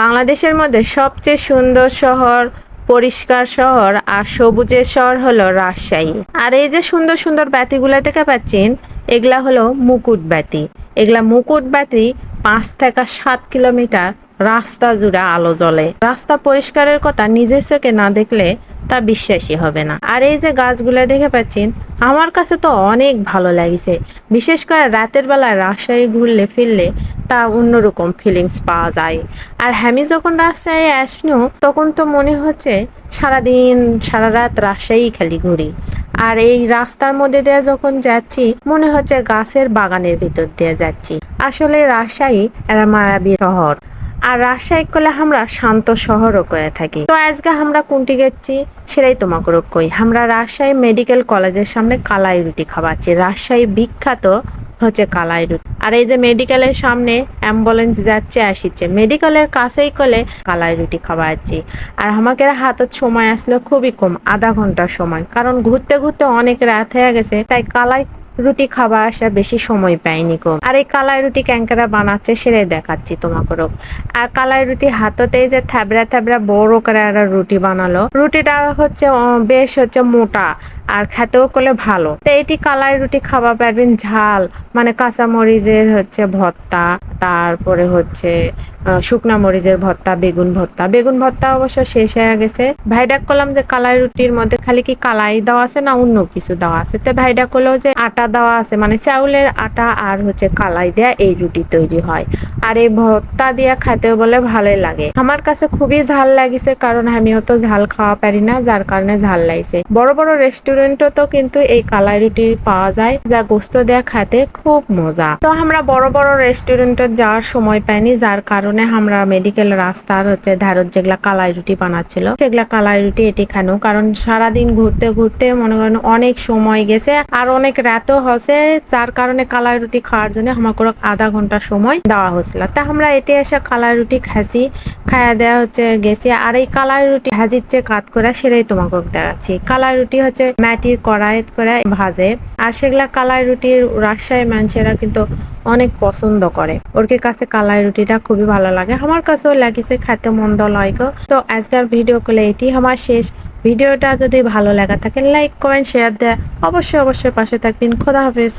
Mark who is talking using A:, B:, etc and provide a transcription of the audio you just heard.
A: বাংলাদেশের মধ্যে সবচেয়ে সুন্দর শহর, পরিষ্কার শহর আর সবুজের শহর হলো রাজশাহী। আর এই যে সুন্দর সুন্দর বাতিগুলা দেখে পাচ্ছেন, এগুলা হলো মুকুট বাতি এগুলা মুকুট বাতি পাঁচ থেকে সাত কিলোমিটার রাস্তা জুড়ে আলো জ্বলে। রাস্তা পরিষ্কারের কথা নিজের চোখে না দেখলে তা বিশ্বাসই হবে না। আর এই যে গাছগুলো দেখে পাচ্ছেন, আমার কাছে তো অনেক ভালো লাগিছে। বিশেষ করে রাতের বেলায় রাজশাহী ঘুরলে, ফিরলে তা অন্যরকম ফিলিংস পাওয়া যায়। আর আমি যখন রাজশাহী আসনু তখন তো মনে হচ্ছে সারাদিন সারা রাত রাজশাহী খালি ঘুরি। আর এই রাস্তার মধ্যে দিয়ে যখন যাচ্ছি, মনে হচ্ছে গাছের বাগানের ভিতর দিয়ে যাচ্ছি। আসলে রাজশাহী একটা মায়াবী শহর। আর রাজশাহী করলে আমরা শান্ত শহরও করে থাকি। তো আজকে আমরা কোনটি গেছি সেটাই তোমাকে কই। আমরা রাজশাহী মেডিকেল কলেজের সামনে কালাই রুটি খাওয়াচ্ছি। রাজশাহী বিখ্যাত হচ্ছে কালাই রুটি আর এই যে মেডিকেলের সামনে অ্যাম্বুলেন্স যাচ্ছে, আসিচ্ছে। মেডিকেলের কাছেই কলে কালাই রুটি খাওয়াচ্ছি। আর আমাকে হাতত সময় আসলে খুবই কম, আধা ঘণ্টা সময়। কারণ ঘুরতে ঘুরতে অনেক রাত হয়ে গেছে, তাই কালাই রুটি খাওয়া আসা বেশি সময় পাইনি কো আর এই কালাই রুটি ক্যাঙ্কারা বানাচ্ছে সেটাই দেখাচ্ছি তোমাকে আর কালাই রুটি হাততে যে থ্যাবড়া থ্যাবড়া বড় করে একটা রুটি বানালো, রুটিটা হচ্ছে বেশ হচ্ছে মোটা। আর খেতেও করলে ভালো। তো এটি কালাই রুটি খাওয়া পারবেন ঝাল মানে কাঁচামরিচের হচ্ছে ভর্তা, তারপরে হচ্ছে শুকনা মরিচের ভর্তা, বেগুন ভর্তা। বেগুন ভর্তা অবশ্য শেষ হয়ে গেছে। ভাইডাক করলাম যে কালাই রুটির মধ্যে খালি কি কালাই দেওয়া আছে না অন্য কিছু দেওয়া আছে? তো ভাইডাক করল যে আটা দেওয়া আছে মানে চাউলের আটা আর হচ্ছে কালাই দেয়া এই রুটি তৈরি হয়। আর এই ভর্তা দিয়ে খেতে বলে ভালোই লাগে। আমার কাছে খুবই ঝাল লাগিছে কারণ আমিও তো ঝাল খাওয়া পারি না, যার কারণে ঝাল লাগছে। বড় বড় রেস্টুরেন্টও তো কিন্তু এই কালাই রুটি পাওয়া যায়, যা গোস্ত দেয়া খেতে খুব মজা। তো আমরা বড় বড় রেস্টুরেন্টে যাওয়ার সময় পাইনি, যার কারণে আমরা মেডিকেল রাস্তার হচ্ছে ধারত যেগুলা কালাই রুটি বানাচ্ছিল, সেগুলা কালাই রুটি এটি খানো। কারণ সারাদিন ঘুরতে ঘুরতে মনে করেন অনেক সময় গেছে আর অনেক রাতও হসে যার কারণে কালাই রুটি খাওয়ার জন্য আমাকে আধা ঘণ্টা সময় দেওয়া হয়েছিল তা আমরা এটি এসে কালাই রুটি খাসি খাইয়া দেওয়া হচ্ছে গেছি। আর এই কালাই রুটি ভাজির যে কাত করা সেটাই তোমাকে দেখাচ্ছি। কালাই রুটি হচ্ছে মাটির কড়াইত করে ভাজে। আর সেগুলা কালাই রুটির রাজশাহীর মানুষেরা কিন্তু অনেক পছন্দ করে। ওর কাছে কালাই রুটিটা খুবই ভালো লাগে। আমার কাছেও লাগিছে, খাইতে মন্দ লয় তো আজকের ভিডিও করলে এটি আমার শেষ। ভিডিওটা যদি ভালো লাগা থাকে লাইক কমেন্ট শেয়ার দেয় অবশ্যই অবশ্যই পাশে থাকবেন। খোদা হাফেজ।